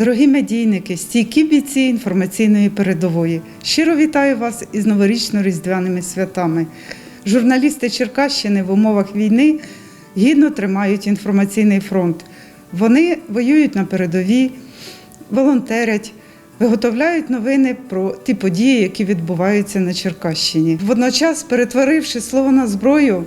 Дорогі медійники, стійкі бійці інформаційної передової. Щиро вітаю вас із новорічно-різдвяними святами. Журналісти Черкащини в умовах війни гідно тримають інформаційний фронт. Вони воюють на передовій, волонтерять, виготовляють новини про ті події, які відбуваються на Черкащині. Водночас, перетворивши слово на зброю,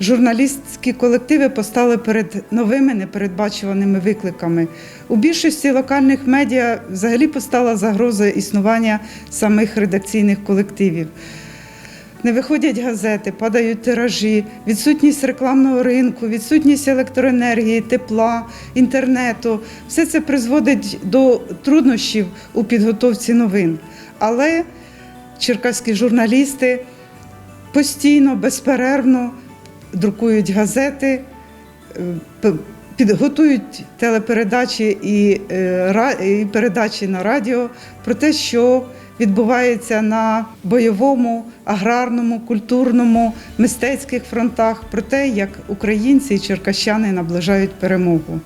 Журналістські колективи постали перед новими непередбачуваними викликами. У більшості локальних медіа взагалі постала загроза існування самих редакційних колективів. Не виходять газети, падають тиражі, відсутність рекламного ринку, відсутність електроенергії, тепла, інтернету. Все це призводить до труднощів у підготовці новин. Але черкаські журналісти постійно, безперервно друкують газети, е, підготують телепередачі е, і передачі на радіо про те, що відбувається на бойовому, аграрному, культурному, мистецьких фронтах, про те, як українці і черкащани наближають перемогу.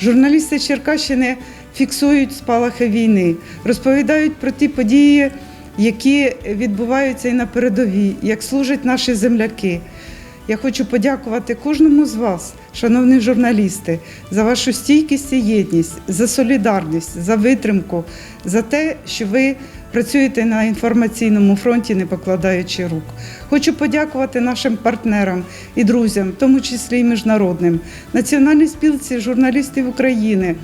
Журналісти Черкащини фіксують спалахи війни, розповідають про ті події, які відбуваються і на передовій, як служать наші земляки. Я хочу подякувати кожному з вас, шановні журналісти, за вашу стійкість і єдність, за солідарність, за витримку, за те, що ви працюєте на інформаційному фронті, не покладаючи рук. Хочу подякувати нашим партнерам і друзям, в тому числі і міжнародним, Національній спілці журналістів України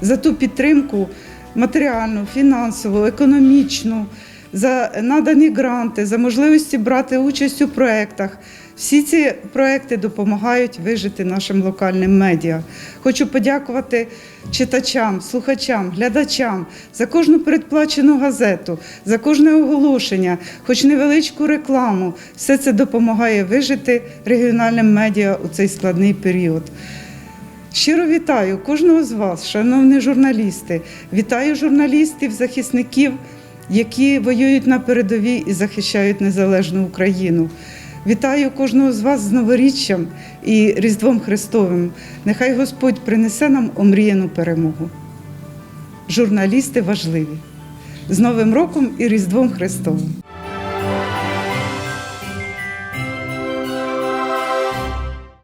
за ту підтримку матеріальну, фінансову, економічну, за надані гранти, за можливості брати участь у проєктах. Всі ці проекти допомагають вижити нашим локальним медіа. Хочу подякувати читачам, слухачам, глядачам за кожну передплачену газету, за кожне оголошення, хоч невеличку рекламу. Все це допомагає вижити регіональним медіа у цей складний період. Щиро вітаю кожного з вас, шановні журналісти. Вітаю журналістів, захисників, які воюють на передовій і захищають незалежну Україну. Вітаю кожного з вас з новоріччям і Різдвом Христовим. Нехай Господь принесе нам омріяну перемогу. Журналісти важливі. З Новим роком і Різдвом Христовим!